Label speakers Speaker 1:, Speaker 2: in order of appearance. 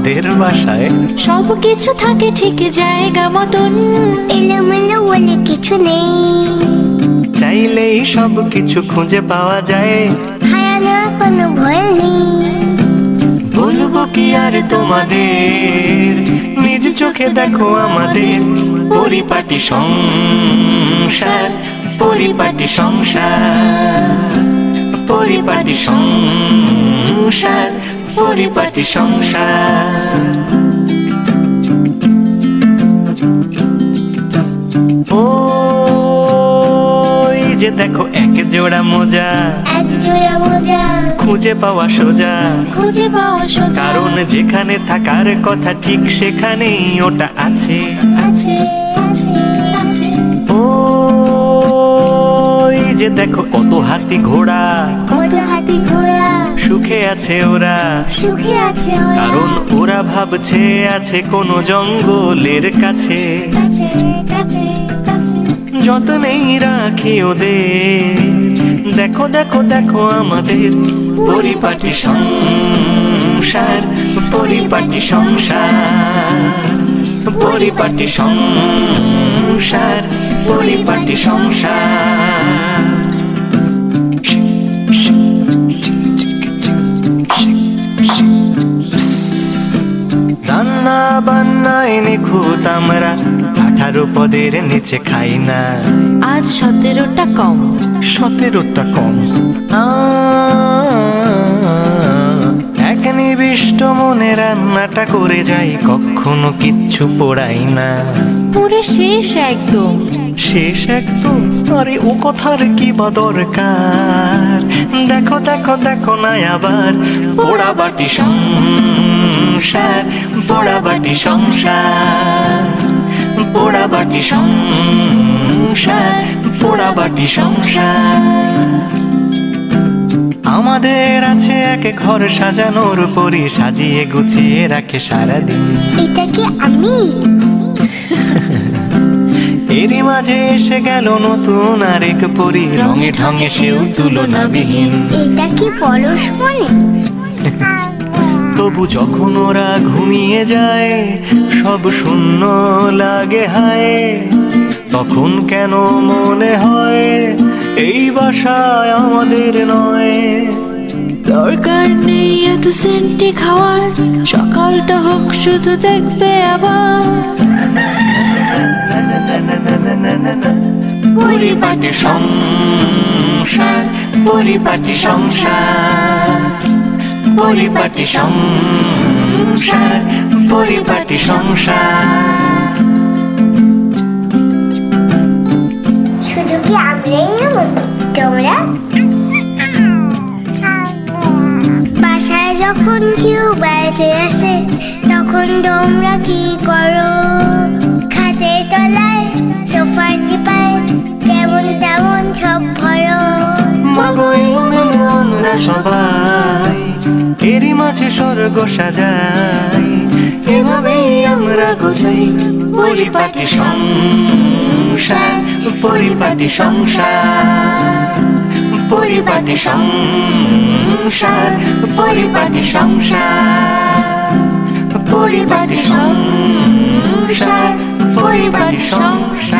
Speaker 1: আমাদের বাসায়।
Speaker 2: সব কিছু থাকে ঠিক জায়গা মতন।
Speaker 3: এলোমেলো বলে কিছু নেই।
Speaker 1: চাইলেই সব কিছু খুঁজে পাওয়া যায়।
Speaker 3: হারানোর কোনো ভয় নেই।
Speaker 1: বলব কি আর তোমাদের? নিজ চোখে দেখো আমাদের পরিপাটি সংসার পরিপাটি সংসার পরিপাটি সংসার। পরিপাটি সংসার। ওই যে দেখো এক জোড়া মোজা।
Speaker 3: এক জোড়া মোজা।
Speaker 1: খুঁজে পাওয়া সোজা।
Speaker 2: খুঁজে পাওয়া সোজা।
Speaker 1: কারণ যেখানে থাকার কথা ঠিক সেখানেই ওটা আছে।
Speaker 2: আছে আছে আছে।
Speaker 1: ওই যে দেখো কত হাতি ঘোড়া।
Speaker 3: কত হাতি ঘোড়া।
Speaker 1: সুখে আছে ওরা।
Speaker 3: সুখে আছে ওরা।
Speaker 1: কারণ ওরা ভাবছে আছে কোনো জঙ্গলের কাছে।
Speaker 2: কাছে
Speaker 1: যতনেই রাখি ওদের। দেখো দেখো দেখো আমাদের পরিপাটি সংসার পরিপাটি সংসার পরিপাটি সংসার পরিপাটি সংসার। বান্না এনে খুত আমরা। আঠারো পদের নিচে খাই না।
Speaker 2: আজ সতেরোটা কম।
Speaker 1: সতেরোটা কম। এক নিবিষ্ট মনে রান্নাটা করে যাই কখনো কিচ্ছু পোড়াই না।
Speaker 2: পুরো শেষ একদম।
Speaker 1: শেষ একদম। আরে ও কথার কি বা দরকার? দেখো দেখো দেখো না আবার। পোড়া বাটি সংসার পোড়া বাটি সংসার পোড়া বাটি সংসার পোড়া বাটি সংসার। আমাদের আছে এক ঘর সাজানোর পরি, সাজিয়ে গুছিয়ে রাখে সারাদিন।
Speaker 3: এটা কি আমি?
Speaker 1: এরই মাঝে এসে গেল নতুন আরেক পরি রঙে ঢঙে সেও তুলনাবিহীন।
Speaker 3: এটা কি পরশ মনে?
Speaker 1: তবু যখন ওরা ঘুমিয়ে যায় সব শূন্য লাগে হায়। তখন কেন মনে হয় এই বাসায় আমাদের নয়।
Speaker 2: দরকার নেই এত সেন্টি খাওয়ার সকালটা হোক শুধু দেখবে আবার।
Speaker 1: পরিপাটি সংসার পরিপাটি সংসার পরিপাটি সংসার পরিপাটি সংসার।
Speaker 3: বাসায় যখন কেউ বেড়াতে আসে, তখন তোমরা কি করো? খাতে তলায়, সোফার
Speaker 1: এরই মাঝে স্বর্গ সাজাই। এভাবেই আমরা গোছাই পরিপাটি সংসার পরিপাটি সংসার পরিপাটি সংসার পরিপাটি সংসার পরিপাটি সংসার পরিপাটি সংসার।